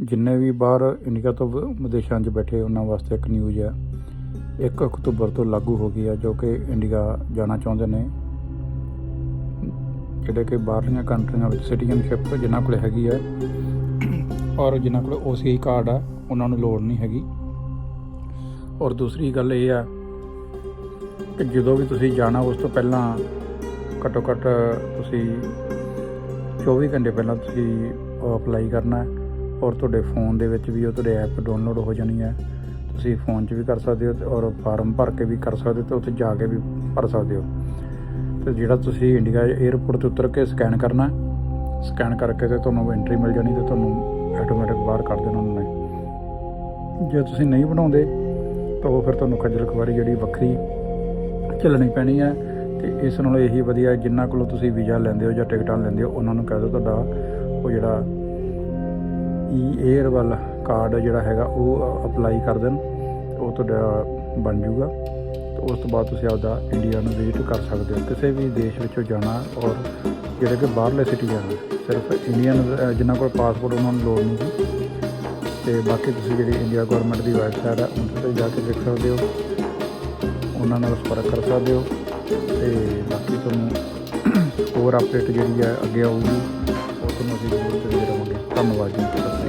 ਜਿੰਨੇ ਵੀ ਬਾਹਰ ਇੰਡੀਆ ਤੋਂ ਵ- ਵਿਦੇਸ਼ਾਂ 'ਚ ਬੈਠੇ ਉਹਨਾਂ ਵਾਸਤੇ ਇੱਕ ਨਿਊਜ਼ ਹੈ। 1 ਅਕਤੂਬਰ ਤੋਂ ਲਾਗੂ ਹੋ ਗਈ ਹੈ ਜੋ ਕਿ ਇੰਡੀਆ ਜਾਣਾ ਚਾਹੁੰਦੇ ਨੇ। ਜਿਹੜੇ ਕਿ ਬਾਹਰਲੀਆਂ ਕੰਟਰੀਆਂ ਵਿੱਚ ਸਿਟੀਜ਼ਨਸ਼ਿਪ ਜਿਨ੍ਹਾਂ ਕੋਲ ਹੈਗੀ ਹੈ ਔਰ ਜਿਨ੍ਹਾਂ ਕੋਲ OCI ਕਾਰਡ ਆ ਉਹਨਾਂ ਨੂੰ ਲੋੜ ਨਹੀਂ ਹੈਗੀ। ਔਰ ਦੂਸਰੀ ਗੱਲ ਇਹ ਆ ਕਿ ਜਦੋਂ ਵੀ ਤੁਸੀਂ ਜਾਣਾ, ਉਸ ਤੋਂ ਪਹਿਲਾਂ ਘੱਟੋ ਘੱਟ ਤੁਸੀਂ 24 ਘੰਟੇ ਪਹਿਲਾਂ ਤੁਸੀਂ ਅਪਲਾਈ ਕਰਨਾ ਹੈ। ਔਰ ਤੁਹਾਡੇ ਫੋਨ ਦੇ ਵਿੱਚ ਵੀ ਉਹ ਤੁਹਾਡੇ ਐਪ ਡਾਊਨਲੋਡ ਹੋ ਜਾਣੀ ਹੈ। ਤੁਸੀਂ ਫੋਨ 'ਚ ਵੀ ਕਰ ਸਕਦੇ ਹੋ ਤੇ ਔਰ ਫਾਰਮ ਭਰ ਕੇ ਵੀ ਕਰ ਸਕਦੇ ਹੋ ਤੇ ਉੱਥੇ ਜਾ ਕੇ ਵੀ ਭਰ ਸਕਦੇ ਹੋ। ਤੇ ਜਿਹੜਾ ਤੁਸੀਂ ਇੰਡੀਆ 에ਅਰਪੋਰਟ ਤੇ ਉਤਰ ਕੇ ਸਕੈਨ ਕਰਨਾ ਸਕੈਨ ਕਰਕੇ ਤੇ ਤੁਹਾਨੂੰ ਐਂਟਰੀ ਮਿਲ ਜਾਣੀ ਤੇ ਤੁਹਾਨੂੰ ਆਟੋਮੈਟਿਕ ਬਾਹਰ ਕਰ ਦੇਣਾ ਉਹਨਾਂ ਨੇ। ਜੇ ਤੁਸੀਂ ਨਹੀਂ ਬਣਾਉਂਦੇ, ਤਾਂ ਉਹ ਫਿਰ ਤੁਹਾਨੂੰ ਖੱਜਲ ਖਵਾਰੀ ਜਿਹੜੀ ਵੱਖਰੀ ਚੱਲਣੀ ਪੈਣੀ ਹੈ ਤੇ ਇਸ ਨਾਲੋਂ ਇਹੀ ਵਧੀਆ ਜਿੰਨਾ ਕੋਲੋਂ ਤੁਸੀਂ ਵੀਜ਼ਾ ਲੈਂਦੇ ਹੋ ਜਾਂ ਟਿਕਟਾਂ ਲੈਂਦੇ ਹੋ, ਉਹਨਾਂ ਨੂੰ ਕਹਿ ਦਿਓ ਤੁਹਾਡਾ ਉਹ ਜਿਹੜਾ ਈ 에ਅਰ ਵਾਲਾ ਕਾਰਡ ਜਿਹੜਾ ਹੈਗਾ ਉਹ ਅਪਲਾਈ ਕਰ ਦੇਣ ਉਹ ਤੁਹਾਡਾ ਬਣ ਜਾਊਗਾ। ਤੇ ਉਸ ਤੋਂ ਬਾਅਦ ਤੁਸੀਂ ਆਪਦਾ ਇੰਡੀਆ ਨੂੰ ਵਿਜ਼ਿਟ ਕਰ ਸਕਦੇ ਹੋ। ਕਿਸੇ ਵੀ ਦੇਸ਼ ਵਿੱਚੋਂ ਜਾਣਾ ਔਰ ਜਿਹੜੇ ਕਿ ਬਾਹਰਲੇ ਸਿਟੀ ਜਾਣਾ ਸਿਰਫ ਇੰਡੀਅਨ ਜਿਨ੍ਹਾਂ ਕੋਲ ਪਾਸਪੋਰਟ ਉਹਨਾਂ ਨੂੰ ਲੋੜ ਨਹੀਂ ਗੀ ਤੇ ਬਾਕੀ ਤੁਸੀਂ ਜਿਹੜੀ ਇੰਡੀਆ ਗਵਰਨਮੈਂਟ ਦੀ ਵੈਬਸਾਈਟ ਹੈ ਉਹਨਾਂ ਤੇ ਜਾ ਕੇ ਦੇਖ ਸਕਦੇ ਹੋ। ਉਹਨਾਂ ਨਾਲ ਸੰਪਰਕ ਕਰ ਸਕਦੇ ਹੋ। ਤੇ ਬਾਕੀ ਤੁਹਾਨੂੰ ਹੋਰ ਅਪਡੇਟ ਜਿਹੜੀ ਹੈ ਅੱਗੇ ਆਊਗੀ, ਉਹ ਤੁਹਾਨੂੰ ਅਸੀਂ ਜ਼ਰੂਰ ਦਿੰਦੇ ਰਹਾਂਗੇ ਧੰਨਵਾਦ ਜੀ।